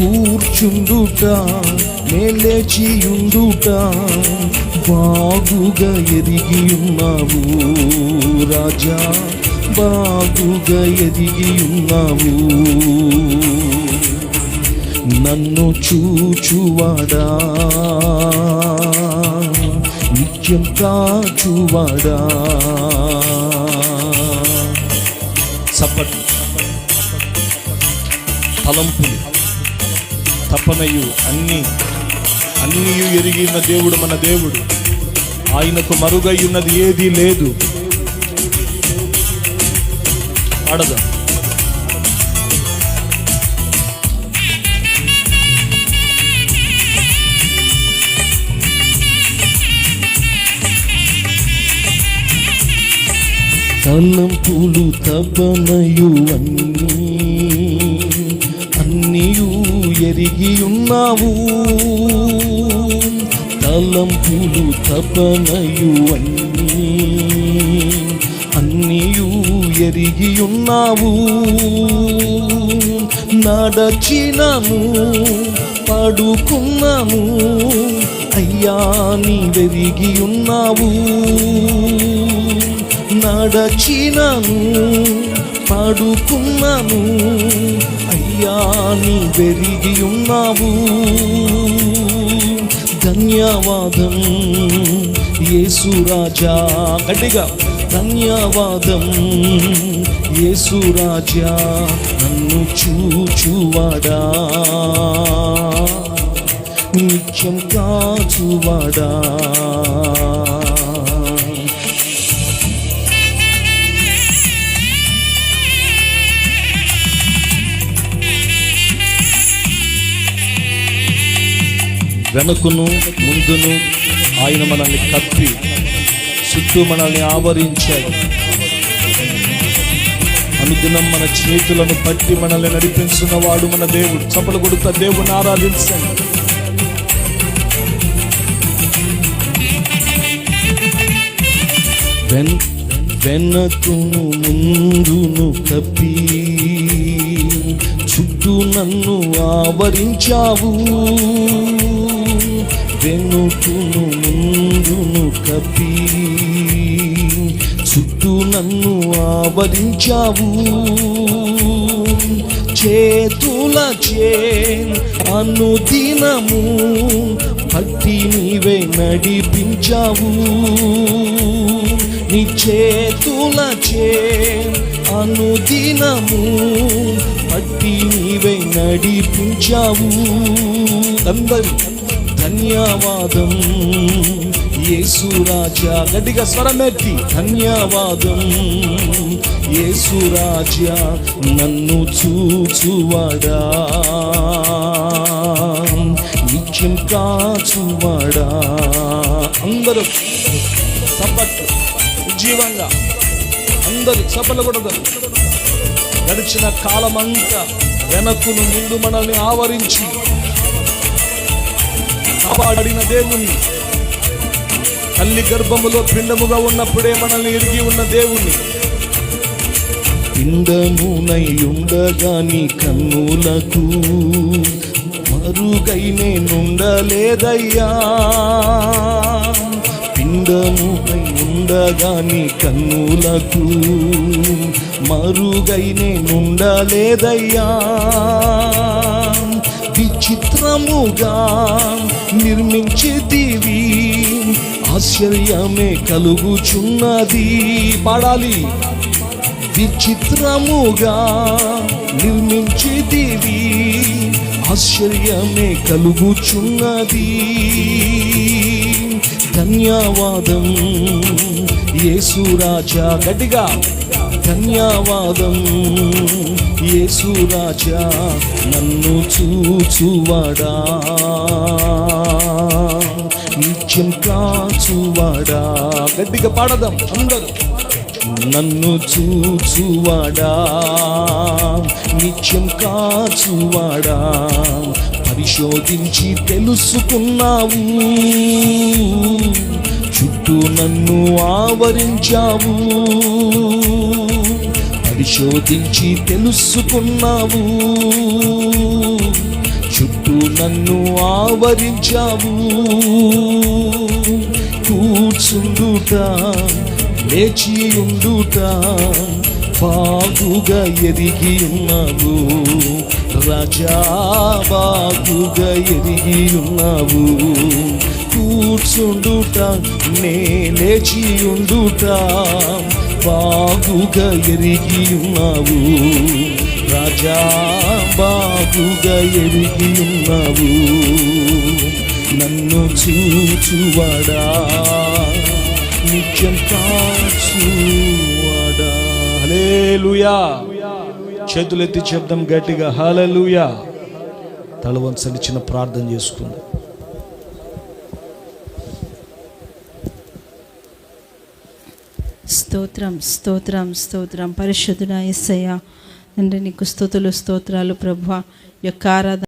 కూర్చుండుట నేలేచియుండుట బాగుగా ఎదిగి ఉన్నావు రాజా బాగుగా ఎదిగి ఉన్నావు నన్ను చూచువాడా నిత్యం కాచువాడా సపట్ తలంపులు తపనయు అన్ని అన్నీ ఎరిగిన దేవుడు మన దేవుడు. ఆయనకు మరుగై ఉన్నది ఏదీ లేదు. ఆడదా పూలు తపనయు అన్నీ. ఎరిగి ఉన్నావు తలంపులు తపనయు అన్నీ అన్నీయు ఎరిగి ఉన్నావు నడచినము పడుకున్నాము అయ్యా నీ వెరిగి ఉన్నావు నడచినము పడుకున్నాము అయ్యా నీ వెరిగి ఉన్నావు ధన్యవాదం యేసురాజా గట్టిగా ధన్యవాదం యేసురాజా నన్ను చూచువాడా. నిత్యం కాచువాడా. వెనుకను ముందును ఆయన మనల్ని కప్పి చుట్టూ మనల్ని ఆవరించాడు. అనుదినం మన చేతులను పట్టి మనల్ని నడిపించిన వాడు మన దేవుడు. చపలు కొడుతా దేవుని ఆరాధించండి. వెన్ వెనకును ముందును కప్పి చుట్టూ నన్ను ఆవరించావు. వెనుకును ముందును కప్పి. చుట్టూ నన్ను ఆవరించావు. చేతుల చే అనుదినము పట్టి నీవే నడిపించావు. నీ చేతుల చే అనుదినము పట్టి నీవే నడిపించావు. అందరూ ధన్యవాదం. యేసురాజా గట్టిగా స్వరమెత్తి ధన్యవాదం. యేసురాజా నన్ను చూచువాడా? నిత్యం కాచువాడా? అందరూ సపట్టు ఉజ్జీవంగా అందరూ సపలు కూడా గడిచిన కాలమంతా వెనక్కును ముందు మనల్ని ఆవరించి కాపాడిన దేవుణ్ణి. తల్లి గర్భములో పిండముగా ఉన్నప్పుడే మనల్ని ఎరిగి ఉన్న దేవుణ్ణి. పిండమునై ఉండగాని కన్నులకు మరుగై నేనుండలేదయ్యా. పిండమునై ఉండగాని కన్నులకు మరుగై నేనుండలేదయ్యా. విచిత్రముగా నిర్మించితివి ఆశ్చర్యమే కలుగుచున్నది. పాడాలి. విచిత్రముగా నిర్మించితివి ఆశ్చర్యమే కలుగుచున్నది. ధన్యవాదం. యేసురాజా గట్టిగా. ధన్యవాదం. యేసురాజా నన్ను చూచువాడా? నిత్యం కాచువాడా? గట్టిగా పాడదాం అందరూ. నన్ను చూచువాడా? నిత్యం కాచువాడా? పరిశోధించి తెలుసుకున్నావు. చుట్టూ నన్ను ఆవరించావు. పరిశోధించి తెలుసుకున్నావు. చుట్టూ నన్ను ఆవరించావు. కూర్చుండుట లేచి ఉండుట బాగుగా ఎదిగి ఉన్నావు. రాజా బాగుగా ఎదిగి ఉన్నావు. కూర్చుండుట నే లేచి ఉండుట బాగుగా ఎరిగి ఉన్నావు రాజా బాగుగా ఎరిగి ఉన్నావు నన్ను చూచువాడా నిత్యం కాచువాడా. హల్లెలూయా. చేతులెత్తి చెప్దాం గట్టిగా హలలుయా తలవంచని చిన్న ప్రార్థన చేసుకుందాం. స్తోత్రం స్తోత్రం స్తోత్రం. పరిశుద్ధుడా ఎస్సయ్య తండ్రి నీకు స్థుతులు స్తోత్రాలు ప్రభు యొక్క ఆరాధన